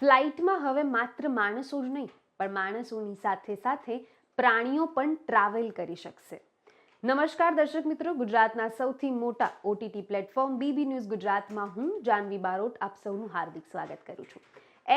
ફ્લાઇટમાં હવે માત્ર માણસો જ નહીં, પણ માણસોની સાથે સાથે પ્રાણીઓ પણ ટ્રાવેલ કરી શકશે. નમસ્કાર દર્શક મિત્રો, ગુજરાતના સૌથી મોટા ઓટીટી પ્લેટફોર્મ બીબી ન્યૂઝ ગુજરાતમાં હું જાનવી બારોટ આપ સૌનું હાર્દિક સ્વાગત કરું છું.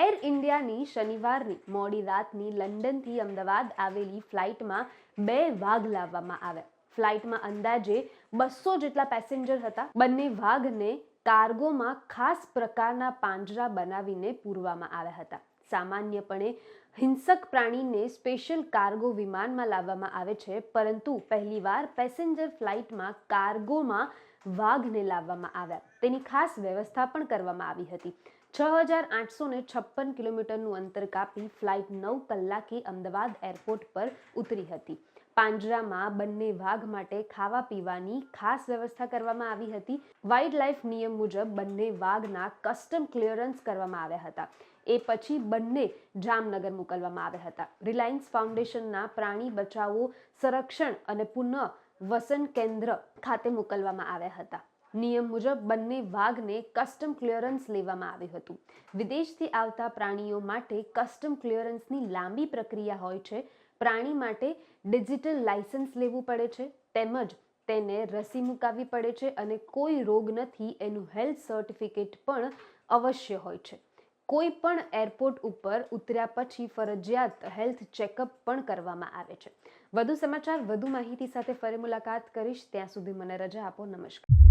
એર ઇન્ડિયાની શનિવારની મોડી રાતની લંડનથી અમદાવાદ આવેલી ફ્લાઇટમાં બે વાઘ લાવવામાં આવ્યા. ફ્લાઇટમાં અંદાજે બસો જેટલા પેસેન્જર હતા. બંને વાઘને કાર્ગોમાં ખાસ પ્રકારના પાંજરા બનાવીને પૂરવામાં આવ્યા હતા. સામાન્યપણે હિંસક પ્રાણીને સ્પેશિયલ કાર્ગો વિમાનમાં લાવવામાં આવે છે, પરંતુ પહેલીવાર પેસેન્જર ફ્લાઇટમાં કાર્ગોમાં વાઘને લાવવામાં આવ્યા. તેની ખાસ વ્યવસ્થા પણ કરવામાં આવી હતી. છ હજાર આઠસો ને છપ્પન કિલોમીટરનું અંતર કાપી ફ્લાઇટ નવ કલાકે અમદાવાદ એરપોર્ટ પર ઉતરી હતી. પાંજરામાં બંને વાઘ માટે ખાવા પીવાની ખાસ વ્યવસ્થા કરવામાં આવી હતી. વાઇલ્ડ લાઇફ નિયમ મુજબ બંને વાઘના કસ્ટમ ક્લિયરન્સ કરવામાં આવ્યા હતા. એ પછી બંને જામનગર મોકલવામાં આવ્યા હતા. રિલાયન્સ ફાઉન્ડેશનના પ્રાણી બચાવો, સંરક્ષણ અને પુનઃ વસન કેન્દ્ર ખાતે મોકલવામાં આવ્યા હતા. નિયમ મુજબ બંને વાઘને કસ્ટમ ક્લિયરન્સ લેવામાં આવ્યું હતું. વિદેશથી આવતા પ્રાણીઓ માટે કસ્ટમ ક્લિયરન્સની લાંબી પ્રક્રિયા હોય છે. પ્રાણી માટે ડિજિટલ લાયસન્સ લેવું પડે છે, તેમજ તેને રસી મુકાવવી પડે છે અને કોઈ રોગ નથી, એનું હેલ્થ સર્ટિફિકેટ પણ અવશ્ય હોય છે. કોઈ પણ એરપોર્ટ ઉપર ઉતર્યા પછી ફરજિયાત હેલ્થ ચેકઅપ પણ કરવામાં આવે છે. વધુ સમાચાર, વધુ માહિતી સાથે ફરી મુલાકાત કરીશ. ત્યાં સુધી મને રજા આપો. નમસ્કાર.